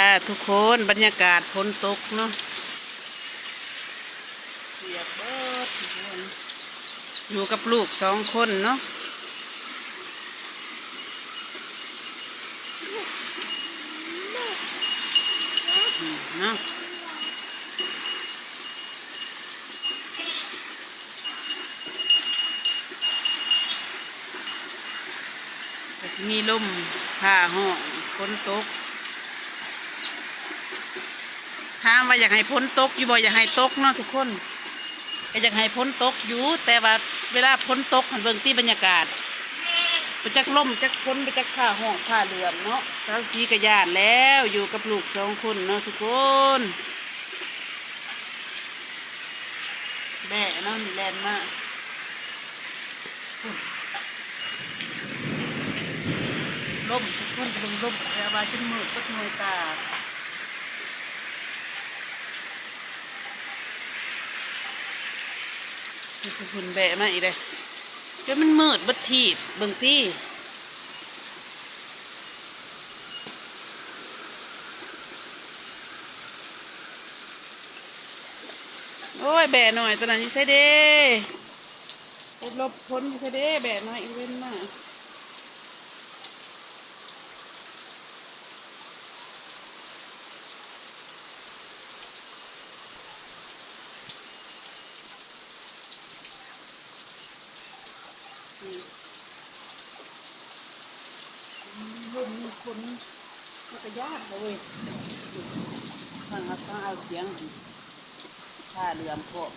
อ่าทุกคนบรรยากาศฝนตกเนาะเียกเบิดอยู่กับลูกสองคนเนาะเนาะมีลมผ่าห้องฝนตก ถามว่าอยากให้พ้นตกอยู่บ่อยากให้ตกเนาะทุกคนก็อยากให้พ้นตกอยู่ แต่ว่าเวลาพ้นตกหันเบิ่งที่บรรยากาศไปจักล่มจักพ้นไปจักผ้าห้องผ้าเหลือมเนาะสาวสีกระยานแล้วอยู่กับลูกสองคนเนาะทุกคนแบ่เนาดีแลนมากล่มทุกคนเบิ่งล่มแต่ว่าจนมืดก็หน่วยตา คุณแบะมาอีกเลยจนมันมืดบัดทีเบิ่งตี้โอ้ยแบะหน่อยตอนนั้นอยู่ใช่เด้เฮ็ดลบพ้นอยู่ใช่เด้แบะหน่อยอีเว้นมา นี่หุ่นคนมันก็ยากเลยฟังครับต้องเอาเสียงผ้าเหลือมพวก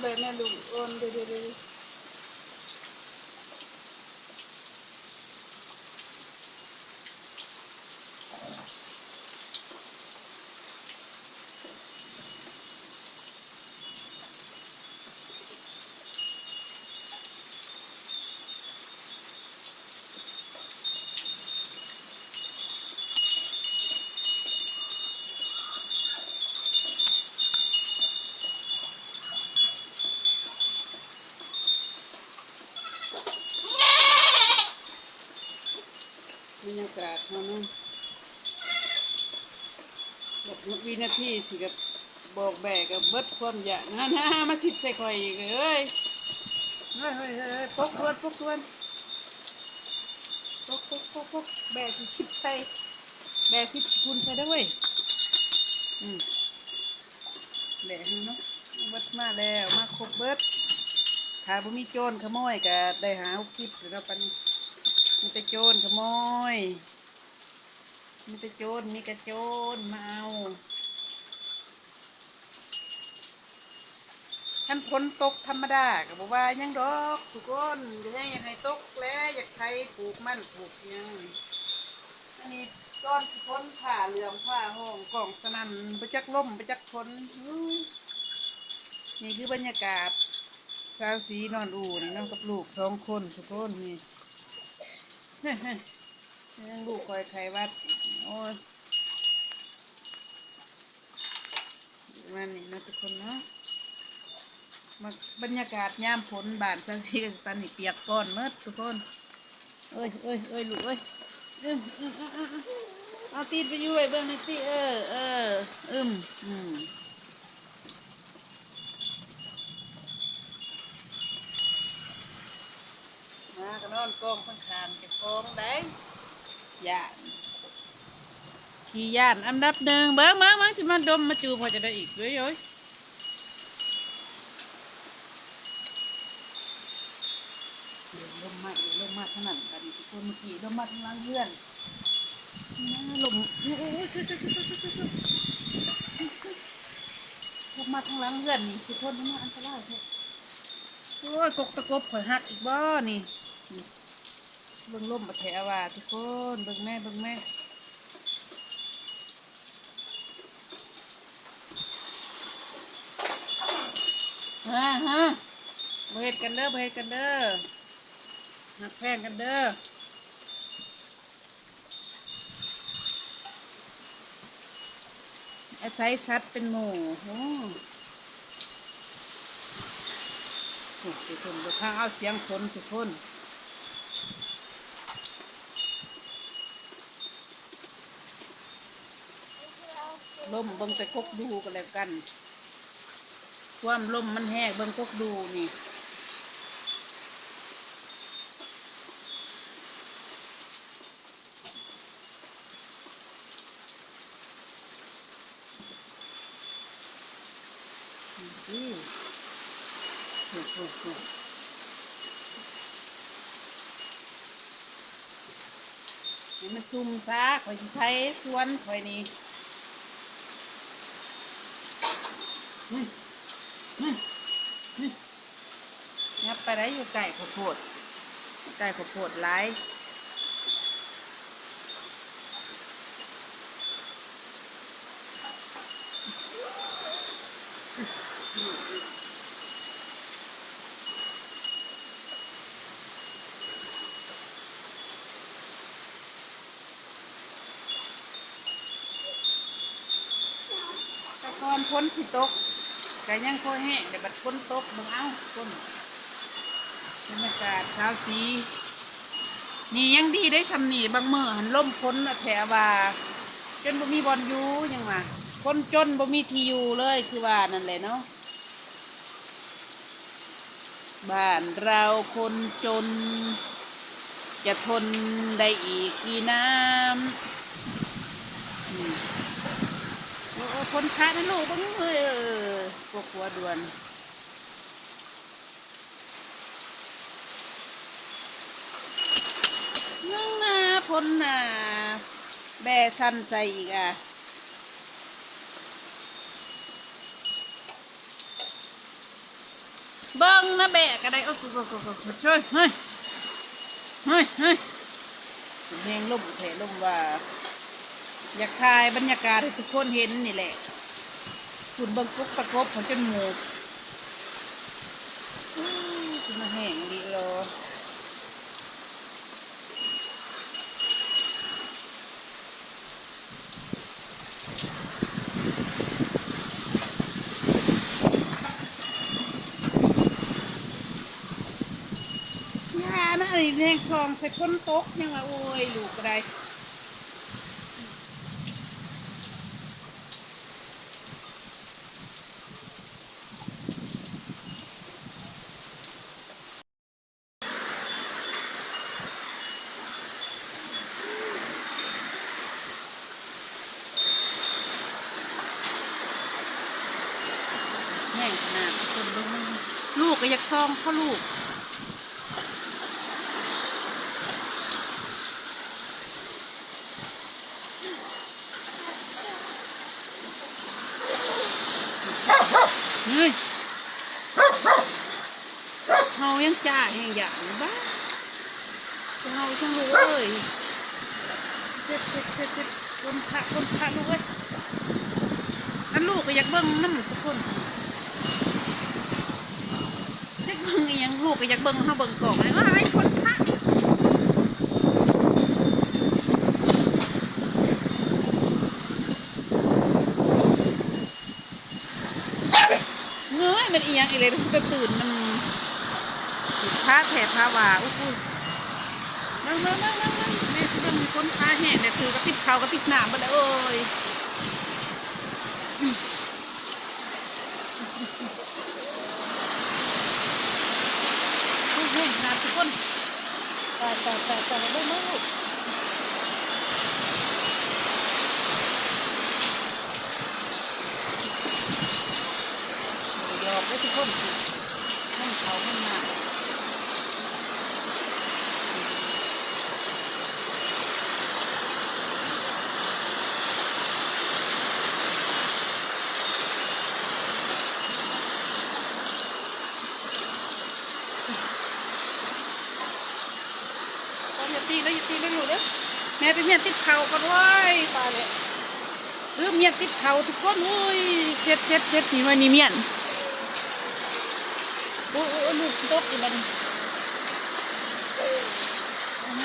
โอ้ กโอนเดี๋ยวเดี๋ยวเดี๋ยวบรากเขานะแบบวินาทีสิกับบอกแบกกับเบิดความอยากนะนะมาสิใส่ข่อยอีกเลยเฮ้ยเฮ้ยเฮ้ยปกทวนปกทวนปกปกปกปกแบกสิชิดใส่แบกสิคุณใส่ด้วยอืมแบกเนาะเบิดมาแล้วมาครบเบิดถ้าบ่มีโจรขโมยก็ได้หาหกสิบหรือเราปัน มีแต่โจรขโมยมีแต่โจรมีกระโจรมาเอาท่านฝนตกธรรมดาก็บอกว่ายังดอกทุกคนจะให้อยากให้ตกแล้วอยากไทยปลูกมันปลูกยังอันนี้ก้อนสิพ้นผ่าเหลืองผ่าห้องกล่องสนั่นไปจักล่มไปจักฝนอุ้ยนี่คือบรรยากาศชาวสีนอนอู่นี่น้องกับลูกสองคนทุกคนนี่ ยังลูกคอยไขวัด โอ้ยวันนี้นะทุกคนเนาะมาบรรยากาศยามฝนบานจะสีตอนนี้เปียกก้อนเมดทุกคนเอ้ยเอ้ยเอ้ยลูกเอ้ยอึมอึมอึมอึมอึมเอาตีนไปอยู่ไอ้เบื้องนี่ตีเออเอออึมอืมมา ก็นอนกองข้างๆจะกองได้ย่านขี่ย่านอันดับหนึ่งเบิ้งมามาสิมาดมมาจูพอจะได้อีกด้วยโอ้ยเดี๋ยวลมมาเดี๋ยวลมมาเท่านั้นกันทุกคนเมื่อกี้ลมมาทางหล่างเพื่อนนะลมโอ้ยช่วยช่วยช่วยช่วยช่วยช่วยลมมาทางหล่างเพื่อนนี่ทุกคนมันอันตรายเถอะโอ้ยกกตะกบข่อยหักอีกบ่นี่ เบิ่งล่มมาแถวว่าทุกคนเบิ่งแม่เบิ่งแม่ฮะฮะบ่เฮ็ดกันเด้อบ่เฮ็ดกันเด้อหักแพงกันเด้ออาศัยสัตว์เป็นหมู่โอ้โหทุกคนดูข้างเอาเสียงคนทุกคน ล่มเบิ่งแต่กกดูกันแล้วกัน ความลมมันแห้งเบิ่งกกดูนี่อืมโอ้โหโอ้โหนี่มันซุ่มซะข่อยสิไทยสวนข่อยนี่ นี่นี่นี่ยับไปได้อยู่ไก่ข้าวโพดไก่ข้าวโพดหลายต่ก่อนพ้นสิตก แต่ยังโค่อยแห้งเดี๋ยวบัดพ้นตกมึงเอาพ้นบรรยากาศเช้าสีนี่ยังดีได้สำนีบางเมื่อหันล่มพ้นน่ะแถวว่าจนบ่มีบอลยูยังว่าคนจนบ่มีทีอยู่เลยคือว่านั่นแหละเนาะบ้านเราคนจน จะทนได้อีกกี่น้ำ คนพระนั่นลูกบ้างเอ้ยเออพวกหัวด่วนนั่งนาพ้นนาแบสันใจอีกอะเบิ้งนะแบกก็ได้โอ้โหโอ้โหโอ้โหช่วยเฮ้ยเฮ้ยเฮ้ยเพลงลมเพลงลมว่า อยากถ่ายบรรยากาศให้ทุกคนเห็นนี่แหละคุณเบิ้งกุ๊กตะกบของจนหมูกอื้อคุณมาแห้งดีรอยานอะไรแดงซองใส่คนตกยังว่าโอ้ยลูกก็ได้แห้งขนาดคนลงลู ก็อยากซองเขาลูกเฮ้ยเฮายังจ่าแห่งอย่างบ้าเฮาช่างรู้เอ้ยเจ็ดเจ็ดเจ็ดเจ็ดคนพระคนพระลูกเอ้ยอันลูกก็อยากเบิ่งน้ำทุกคน อีหยังลูกก็อยากเบิ่งเฮาเบิ่งกล่องเลยว่าไอ้คนพระเงยมันอีหยังอีเลยมันก็ตื่นมันพระแถบพระว่าอู้หูนั่งนั่งนั่งนั่งนั่งแม่ที่ต้องมีคนพาแห่เนี่ยคือกระติบเขากระติบหนามมาเลยเอ้ย โอ้ยเฮ้ยนาทุกคนตายตายตายตายได้ไมลูกหยอกได้ทุกคนมันเขาให้มาตอนอย่าตีแล้วอย่าตีแล้วลูกเด้อแเมียติดเข่ากันไว้ยตายเลยเออเมียติดเข่าทุกคนโอ้ยเช็ดเช็ดเช็ดนี่ว้นี่เมียนโอ้ยโอ้ยลูกตกอยู่บัน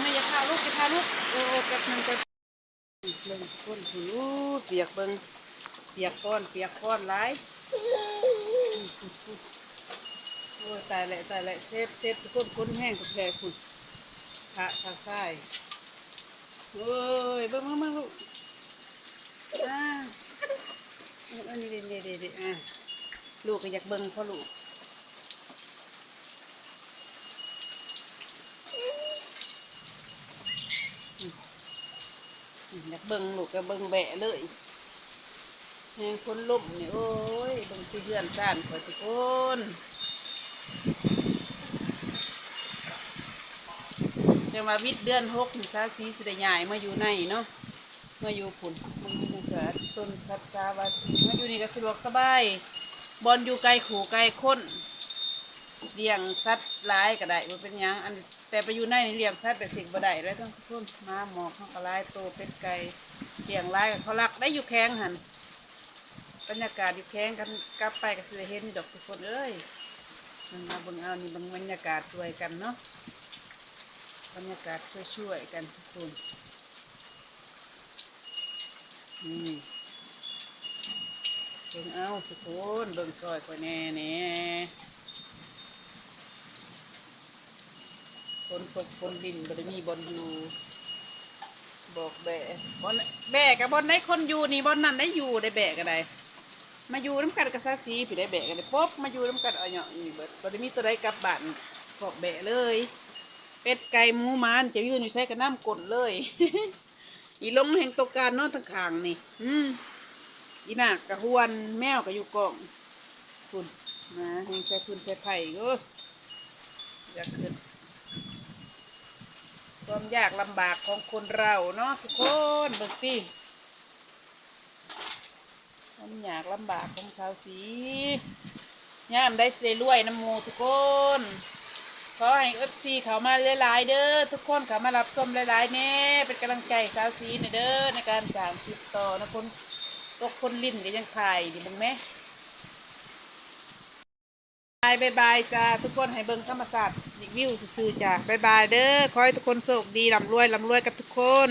ไม่อย่าพาลูกอย่าพาลูกโอ้โอ้กับมันก็เบิ่งก้นหูเปียกเบิ่งเปียกก้อนเปียกก้อนหลายโอ้ยตายแหละตายแหละเช็ดเช็ดก้นก้นแห้งกับแผลคุณพระซาไส้ โอ้ยเบิ่งเบิ่งเบิ่งลูกอ่าอันนี้เด็ดเด็ดเด็ดอะลูกก็อยากเบิ่งพ่อลูกอยากเบิ่งลูกก็เบิ่งแบะเลยแหงคนล่มนี่โอ้ยเบิ่งที่เพื่อนซ่านขอยทุกคน เดี๋ยวมาวิทย์เดือนหกนี่ซาซีสิได้ใหญ่มาอยู่ในเนาะมาอยู่ปุ่นมึงมึงเกิดต้นสัตว์ซาวาสีมาอยู่นี่ก็สะดวกสบายบอลอยู่ไกลขู่ไกลคนเลี้ยงสัตว์หลายก็ได้บ่เป็นหยังอันแต่ไปอยู่ในนี่เลี้ยงสัตว์แบบสิ่งบ่ได้แล้วต้องทุนมาหมอเขาก็หลายโตเป็ดไก่เลี้ยงหลายก็เขารักได้อยู่แข้งหันบรรยากาศอยู่แข้งกันกลับไปก็สิได้เห็นดอกทุกคนเอ้ยมันมาเบนเอานี่เบางบรรยากาศสวยกันเนาะ บรรยากาศช่วยๆกันทุกคนนี่เบิ่งเอาทุกคนเบิ่งซอยก่อนแน่แน่คนตกคนดินบริมีบอลอยู่ บอกแบะบอลแบะกับบอลได้คนอยู่นี่บอลนั่นได้อยู่ได้แบะกันได้มาอยู่น้ำกันกับซาซีพี่ได้แบะกันได้ปุ๊บมาอยู่น้ำกันเอาเนาะนี่เบิดบริมีตัวใดกลับบ้านบอกแบะเลย เป็ดไก่หมูหมานจะยืนอยู่ใช้กันน้ำกดเลย อีลงแห่งตกการนอนทางขางนี่อืมอีหนักกระหวนแมวก็อยู่กองคุณนะแห่งใช้คุณใช้ไผ่ก็อยากขึ้นความยากลำบากของคนเราเนาะทุกคนเบิกตีความยากลำบากของสาวสียามได้เสยรวยน้ำมูทุกคน อให้เอฟซีเขามาหลายๆเด้อทุกคนเขามารับชมหลายๆแน่เป็นกำลังใจสาวซีในเด้อในการสร้างคลิปต่อนะคนตกคนลิ้นก็ยังถ่ายดิมึงแม่บายบายบายจ้าทุกคนให้เบิ่งธรรมศาสตร์รีวิวซื่อๆจ้าบายบายเด้อขอให้ทุกคนโชคดีร่ำรวยร่ำรวยกับทุกคน